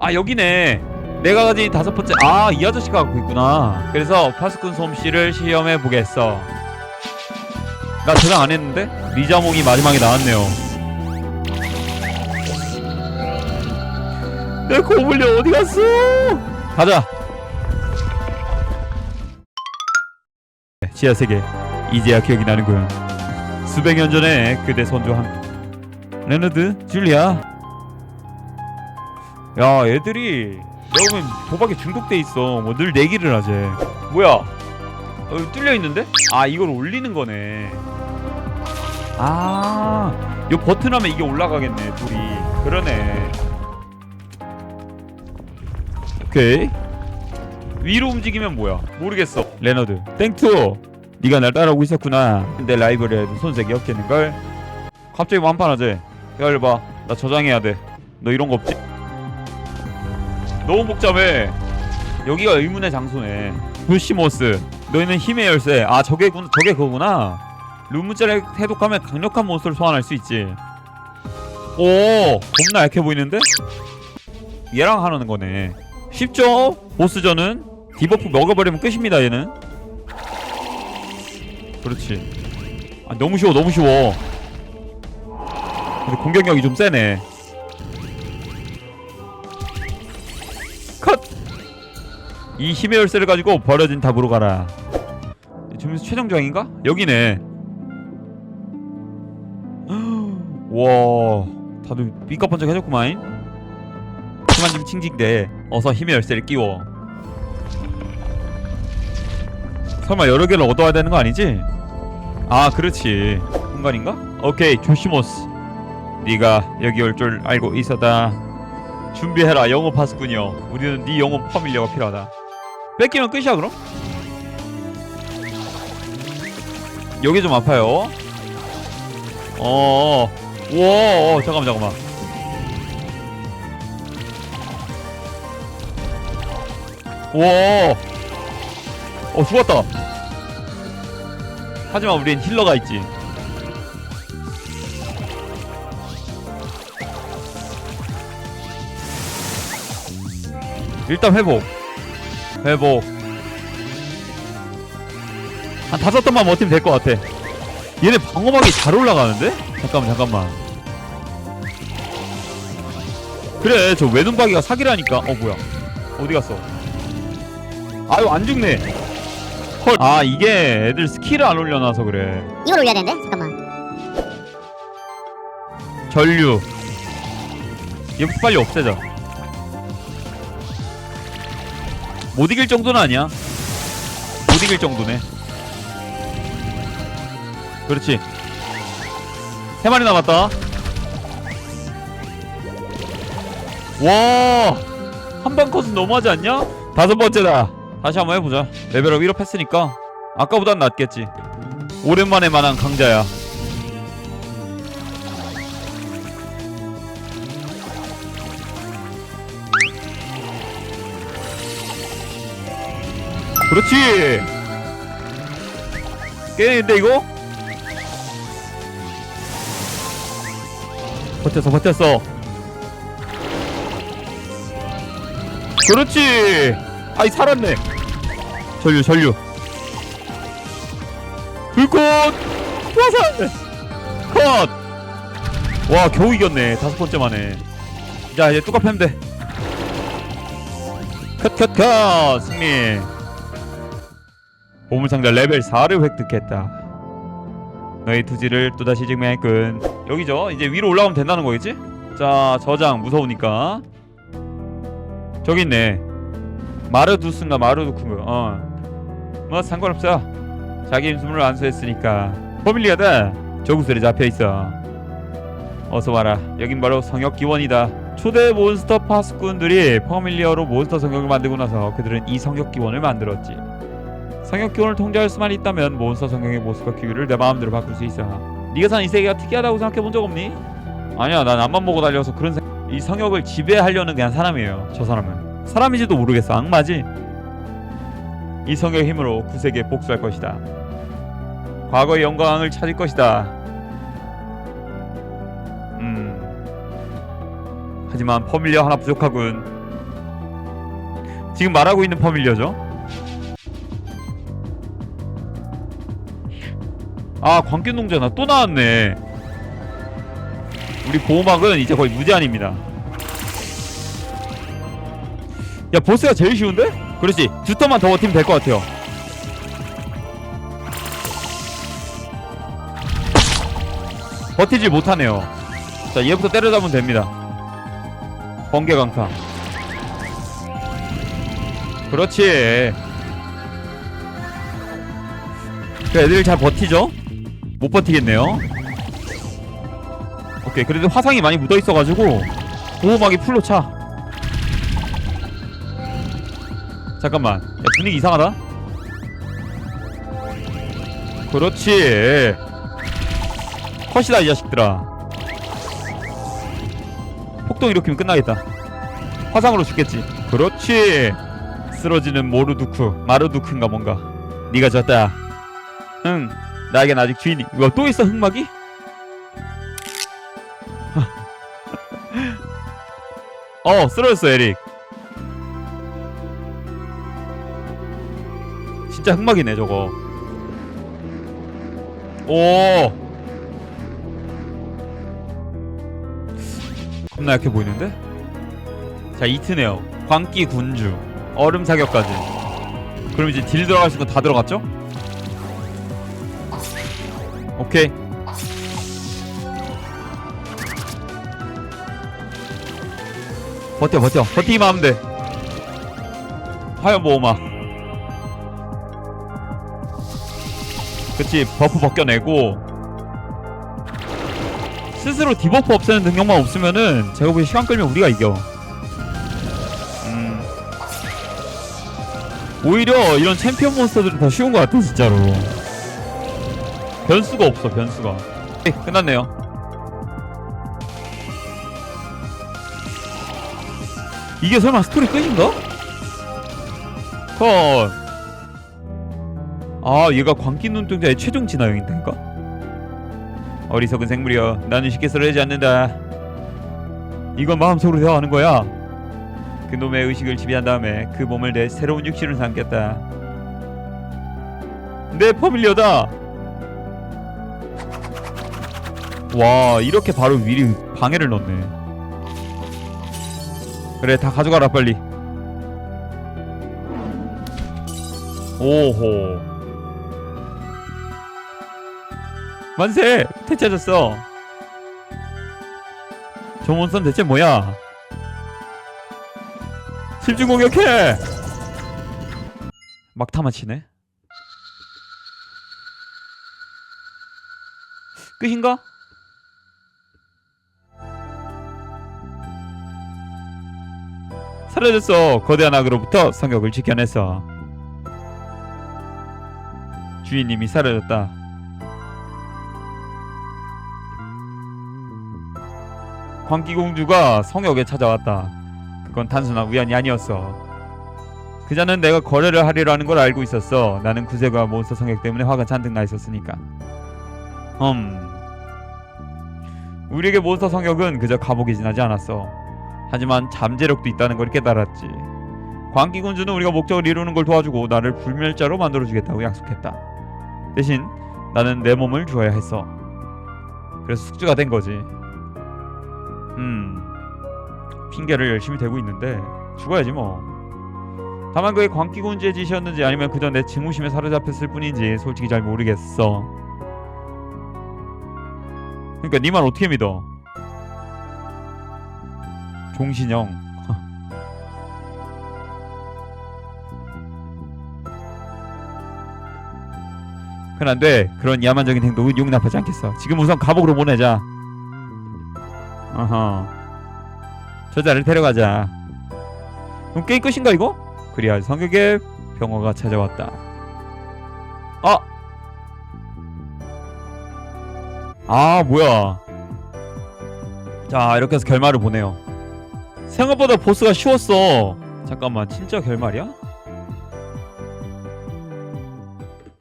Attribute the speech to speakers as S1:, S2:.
S1: 아 여기네. 내가 가진 다섯 번째 아 이 아저씨가 갖고 있구나. 그래서 파스꾼 솜씨를 시험해 보겠어. 나 저장 안 했는데? 리자몽이 마지막에 나왔네요. 내 고블린 어디 갔어? 가자. 지하 세계 이제야 기억이 나는군. 수백 년 전에 그대 선조한 레너드 줄리아 야 애들이 보면 도박에 중독돼 있어. 뭐 늘 내기를 하지. 뭐야? 어, 뚫려 있는데? 아 이걸 올리는 거네. 아요 버튼 하면 이게 올라가겠네 둘이. 그러네. 오케이. 위로 움직이면 뭐야? 모르겠어. 레너드 땡투! 네가 날 따라오고 있었구나. 근데 라이브러리에도 손색이 없겠는걸. 갑자기 완판하지? 기다려봐. 나 저장해야 돼너 이런 거 없지? 너무 복잡해. 여기가 의문의 장소네. 부시모스 너희는 힘의 열쇠. 아 저게 군 저게 그거구나. 룸문자를 해독하면 강력한 몬스터를 소환할 수 있지. 오 겁나 약해 보이는데? 얘랑 하는 거네. 쉽죠? 보스전은 디버프 먹어버리면 끝입니다 얘는. 그렇지. 아 너무 쉬워 너무 쉬워. 근데 공격력이 좀 세네 이 힘의 열쇠를 가지고 버려진 답으로 가라. 점수 최종장인가? 여기네. 와 다들 삐까번쩍 해줬구만. 그만 좀 칭칭대. 어서 힘의 열쇠를 끼워. 설마 여러 개를 얻어야 되는 거 아니지? 아 그렇지. 공간인가? 오케이 조시모스. 네가 여기 올 줄 알고 있었다. 준비해라 영웅 파스군요 우리는 네 영웅 파밀리어가 필요하다 뺏기면 끝이야 그럼? 여기 좀 아파요 어, 와, 어, 잠깐만, 잠깐만. 와, 어 죽었다. 하지만 우린 힐러가 있지. 일단 회복. 회복. 한 다섯 턴만 버티면 될 것 같아. 얘네 방어막이 잘 올라가는데? 잠깐만 잠깐만. 그래 저 외눈박이가 사기라니까. 어 뭐야. 어디 갔어? 아유 안 죽네. 헐 아 이게 애들 스킬을 안 올려놔서 그래.
S2: 이걸 올려야 되는데? 잠깐만.
S1: 전류. 얘부터 빨리 없애자 못 이길 정도는 아니야. 못 이길 정도네. 그렇지. 세 마리 남았다. 와! 한방 컷은 너무하지 않냐? 다섯 번째다. 다시 한번 해보자. 레벨업 1업 했으니까 아까보단 낫겠지. 오랜만에 만한 강자야 그렇지. 깨는데 이거? 버텼어 버텼어. 그렇지. 아이 살았네. 전류 전류. 불꽃! 화산 컷와 겨우 이겼네. 다섯 번째 만에. 자 이제 뚜껑 패면 돼 컷컷컷! 승리 보물상자 레벨 4를 획득했다. 너의 투지를 또다시 증명했군. 여기죠? 이제 위로 올라가면 된다는 거겠지? 자 저장 무서우니까. 저기 있네. 마르두스인가 마르두크인가? 어 뭐 상관없어. 자기 임무를 안수했으니까. 포밀리아다. 저구슬에 잡혀 있어. 어서 와라. 여긴 바로 성역 기원이다. 초대 몬스터 파수꾼들이 퍼밀리어로 몬스터 성역을 만들고 나서 그들은 이 성역 기원을 만들었지 성역 기원을 통제할 수만 있다면 몬스터 성경의 모습과 기류를 내 마음대로 바꿀 수 있어. 네가 산이 세계가 특이하다고 생각해 본 적 없니? 아니야, 난 앞만 보고 달려서 그런 생... 이 성역을 지배하려는 그냥 사람이에요. 저 사람은 사람인지도 모르겠어. 악마지. 이 성역의 힘으로 구세계에 복수할 것이다. 과거의 영광을 찾을 것이다. 음. 하지만 퍼밀리어 하나 부족하군. 지금 말하고 있는 퍼밀리어죠 아 광균농자나 또 나왔네. 우리 보호막은 이제 거의 무제한입니다. 야 보스가 제일 쉬운데? 그렇지. 두 턴만 더 버티면 될 것 같아요. 버티지 못하네요. 자 얘부터 때려잡으면 됩니다. 번개 강타. 그렇지. 그 애들 잘 버티죠? 못 버티겠네요. 오케이 그래도 화상이 많이 묻어있어가지고 보호막이 풀로 차. 잠깐만. 야, 분위기 이상하다. 그렇지. 컷이다 이 자식들아. 폭동 일으키면 끝나겠다. 화상으로 죽겠지. 그렇지. 쓰러지는 모르두크 마르두크인가 뭔가. 네가 졌다. 응 나에겐 아직 주인이. 이거 또 있어 흑막이? 어 쓰러졌어 에릭. 진짜 흑막이네 저거. 오! 겁나 약해 보이는데? 자 이트네요 광기 군주. 얼음 사격까지. 그럼 이제 딜 들어갈 수 있는 거 다 들어갔죠? 오케이. 버텨 버텨. 버티기만 하면 돼. 화염 보호막. 그치 버프 벗겨내고. 스스로 디버프 없애는 능력만 없으면은 제가 보기엔 시간 끌면 우리가 이겨. 음. 오히려 이런 챔피언 몬스터들은 더 쉬운 것 같아 진짜로 변수가 없어 변수가 네, 끝났네요 이게 설마 스토리 끝인가? 컷 아, 얘가 광기 눈동자의 최종 진화형인가? 어리석은 생물이여, 나는 쉽게 쓰러지지 않는다. 이건 마음속으로 대화하는 거야. 그 놈의 의식을 지배한 다음에 그 몸을 내 새로운 육신을 삼겠다. 내 퍼밀리어다. 와, 이렇게 바로 미리 방해를 넣네. 그래, 다 가져가라 빨리. 오호. 만세! 저 몬스터는 대체 뭐야? 집중 공격해! 막타만 치네? 끝인가? 사라졌어! 거대한 악으로부터 성격을 지켜냈어. 주인님이 사라졌다. 광기공주가 성역에 찾아왔다. 그건 단순한 우연이 아니었어. 그자는 내가 거래를 하리라 하는 걸 알고 있었어. 나는 구세가 몬스터 성역 때문에 화가 잔뜩 나 있었으니까. 음. 우리에게 몬스터 성역은 그저 감옥에 지나지 않았어. 하지만 잠재력도 있다는 걸 깨달았지. 광기공주는 우리가 목적을 이루는 걸 도와주고 나를 불멸자로 만들어주겠다고 약속했다. 대신 나는 내 몸을 주어야 했어. 그래서 숙주가 된 거지. 음 핑계를 열심히 대고 있는데 죽어야지 뭐 다만 그게 광기군주의 짓이었는지 아니면 그저 내 증오심에 사로잡혔을 뿐인지 솔직히 잘 모르겠어 그러니까 네말 어떻게 믿어 종신형. 그건 안 돼 그런 야만적인 행동은 용납하지 않겠어. 지금 우선 감옥으로 보내자. 어허. 저자를 데려가자. 그럼 게임 끝인가 이거? 그리하 성격의 병어가 찾아왔다. 아! 아 뭐야. 자 이렇게 해서 결말을 보네요 생각보다 보스가 쉬웠어 잠깐만 진짜 결말이야?